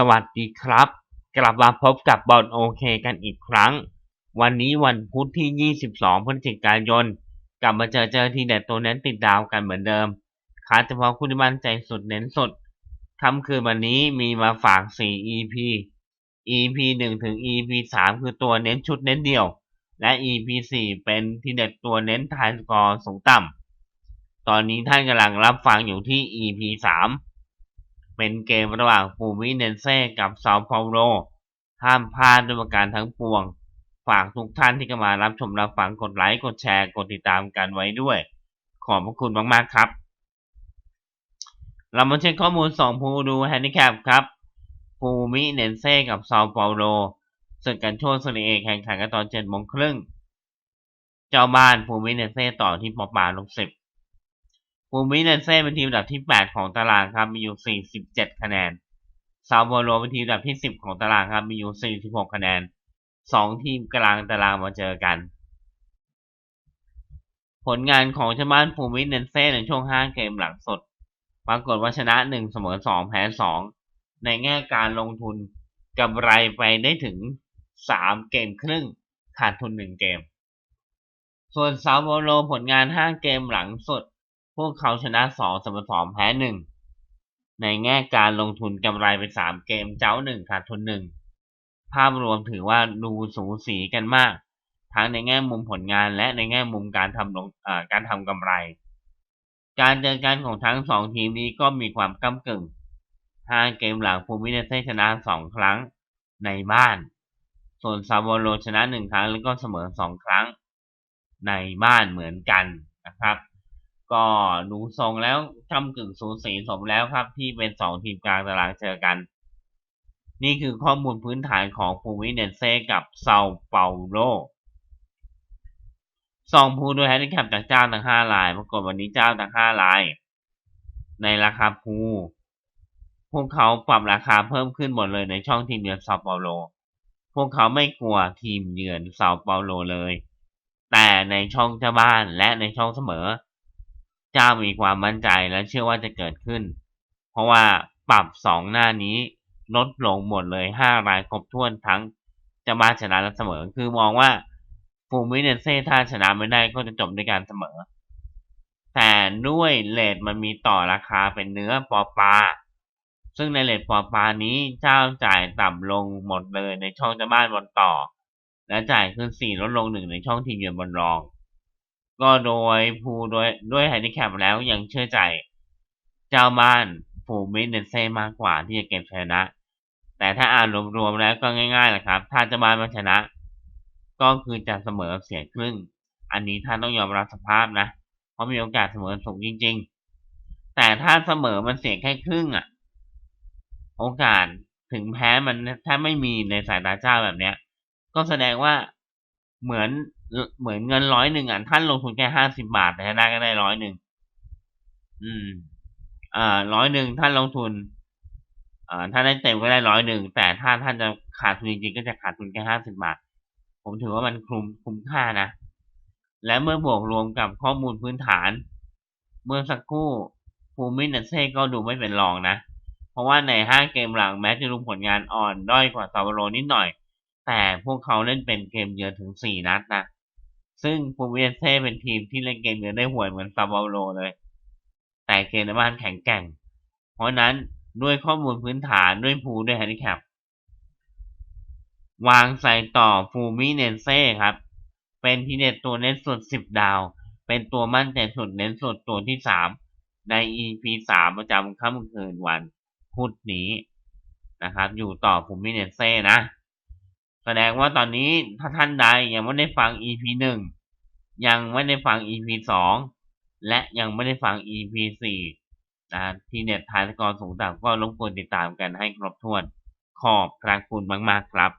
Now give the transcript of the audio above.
สวัสดีครับ กลับมาพบกับบอลโอเคกันอีกครั้ง วันนี้วันพุธที่ 22 พฤศจิกายน กลับมาเจอเจอทีเด็ดตัวเน้นติดดาวกันเหมือนเดิมคาดเฉพาะคุณมั่นใจสุดเน้นสุดค่ำคืนวันนี้มีมาฝาก 4 EP EP 1 ถึง EP 3 คือตัวเน้นชุดเน้นเดี่ยว และ EP 4 เป็นทีเด็ดตัวเน้นทายสกอร์สูงต่ำตอนนี้ท่านกำลังรับฟังอยู่ที่ EP 3 เป็นเกมระหว่างฟูมิเนนเซ่กับซาเปาโลห้ามพลาดด้วยประการทั้งปวง ฝากทุกท่านที่เข้ามารับชมรับฟังกดไลค์กดแชร์กดติดตามกันไว้ด้วย ขอบพระคุณมากๆครับ เรามาเช็คข้อมูลสองผู้ดูแฮนดิแคปครับฟูมิเนนเซ่กับซาเปาโลศึกกันโชว์สลีเอแข่งขันกันตอนเจ็ดโมงครึ่งเจ้าบ้านฟูมิเนนเซ่ต่อที่ปอปาลงสิบ ฟูมิเนนเซ่เป็นทีมอันดับที่ 8 ของตารางครับ มีอยู่ 47 คะแนน ซาโบโลเป็นทีมอันดับที่ 10 ของตารางครับ มีอยู่ 46 คะแนน 2 ทีมกลางตารางมาเจอกัน ผลงานของชาวบ้านฟูมิเนนเซ่ในช่วง 5 เกมหลังสุด ปรากฏว่าชนะ 1 เสมอ 2 แพ้ 2 ในแง่การลงทุนกำไรไปได้ถึง 3 เกมครึ่ง ขาดทุน 1 เกม ส่วนซาโบโลผลงาน 5 เกมหลังสุด พวกเขาชนะ2เสมอ2แพ้1ในแง่การลงทุนกำไรไป3เกมเจ้า1ขาดทุน1ภาพรวมถือว่าดูสูสีกันมาก ทั้งในแง่มุมผลงานและในแง่มุมการทำลงการทำกำไร การเจอกันของทั้ง2ทีมนี้ก็มีความก้ากึ่ง5เกมหลังภูมิเนเซชนะ2ครั้งในบ้าน ส่วนซาโวโลชนะ1ครั้งแล้วก็เสมอ2ครั้งในบ้านเหมือนกันนะครับ ก็ดูทรงแล้วกำกึ่งสูสีสมแล้วครับ ที่เป็น2ทีมกลางตารางเจอกัน นี่คือข้อมูลพื้นฐานของฟูมิเนเซ่กับเซาเปาโลสองภูโดยแฮนดิแคปจากเจ้าทั้ง5ลายปรากฏวันนี้เจ้าทั้ง5ลาย ในราคาภูพวกเขาปรับราคาเพิ่มขึ้นหมดเลยในช่องทีมเยือนเซาเปาโล พวกเขาไม่กลัวทีมเยือนเซาเปาโลเลย แต่ในช่องเจ้าบ้านและในช่องเสมอ เจ้ามีความมั่นใจและเชื่อว่าจะเกิดขึ้น เพราะว่าปรับสองหน้านี้ลดลงหมดเลยห้ารายครบถ้วนทั้งจ้าบ้านชนะและเสมอ คือมองว่าฟูมิเนเซ่ถ้าชนะไม่ได้ก็จะจบด้วยการเสมอ แต่ด้วยเลทมันมีต่อราคาเป็นเนื้อปอปลาซึ่งในเลทปอปลานี้เจ้าจ่ายต่ำลงหมดเลยในช่องจ้าบ้านบนต่อ และจ่ายขึ้นสี่ลดลงหนึ่งในช่องทีมเยือนบนรอง ก็โดยภูโดยด้วยไฮดิแคปแล้วยังเชื่อใจ เจ้าบ้านฟูมิเนเซ่มากกว่าที่จะเก็บชนะ แต่ถ้าอ่านรวมๆแล้วก็ง่ายๆแหละครับ ถ้าเจ้าบ้านมาชนะ ก็คือจะเสมอเสียครึ่ง อันนี้ท่านต้องยอมรับสภาพนะ เพราะมีโอกาสเสมอสูงจริง ๆ แต่ถ้าเสมอมันเสียแค่ครึ่งอะ โอกาสถึงแพ้มันถ้าไม่มีในสายตาเจ้าแบบเนี้ย ก็แสดงว่าเหมือน เหมือนเงินร้อยหนึ่งอะท่านลงทุนแค่ห้าสิบาทแต่ได้ก็ได้ร้อยหนึ่งอืม อ่าร้อยหนึ่งท่านลงทุนอ่าถ้าได้เต็มก็ได้ร้อยหนึ่งแต่ถ้าท่านจะขาดทุนจริงๆก็จะขาดทุนแค่ห้าสิบาท ผมถือว่ามันคุ้มคุ้มค่านะและเมื่อบวกรวมกับข้อมูลพื้นฐาน เมื่อสักครู่ภูมินันเซ่ก็ดูไม่เป็นรองนะ เพราะว่าใน5เกมหลังแม้จะดูผลงานอ่อนด้อยกว่าซาบโรนิดหน่อย แต่พวกเขาเล่นเป็นเกมเยือนถึง4นัดนะ ซึ่งฟูเวียเซ่เป็นทีมที่เล่นเกมเยือได้ห่วยเหมือนซาบโรเลย แต่เกมในบ้านแข็งแกร่ง เพราะนั้นด้วยข้อมูลพื้นฐานด้วยภูด้วยแฮนดิแคปวางใส่ต่อฟูมิเนเซ่ครับ เป็นทีเด็ดตัวเน้นสุด10ดาว เป็นตัวมั่นใจสุดเน้นสุดตัวที่3ใน EP 3ประจำค่ำคืนวันพุธนี้นะครับ อยู่ต่อภูมิเนเซ่นะ แสดงว่าตอนนี้ถ้าท่านใดยังไม่ได้ฟัง EP หนึ่งยังไม่ได้ฟัง EP สองและยังไม่ได้ฟัง EP 4นะที่เน็ตทายกอร์สูงต่ำก็รบกวนติดตามกันให้ครบถ้วนขอบพระคุณมาก ๆ ครับ